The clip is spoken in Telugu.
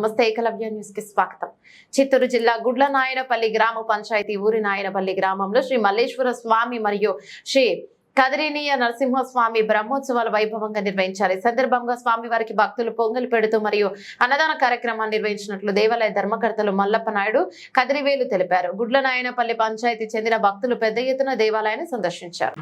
నమస్తే ఏకలవ్య న్యూస్కి స్వాగతం. చిత్తూరు జిల్లా గుడ్ల నాయనపల్లి గ్రామ పంచాయతీ ఊరి నాయనపల్లి గ్రామంలో శ్రీ మల్లేశ్వర స్వామి మరియు శ్రీ కదిరినీయ నరసింహస్వామి బ్రహ్మోత్సవాలు వైభవంగా నిర్వహించారు. ఈ సందర్భంగా స్వామి వారికి భక్తులు పొంగలు పెడుతూ మరియు అన్నదాన కార్యక్రమాన్ని నిర్వహించినట్లు దేవాలయ ధర్మకర్తలు మల్లప్ప నాయుడు కదిరివేలు తెలిపారు. గుడ్ల నాయనపల్లి పంచాయతీ చెందిన భక్తులు పెద్ద ఎత్తున దేవాలయాన్ని సందర్శించారు.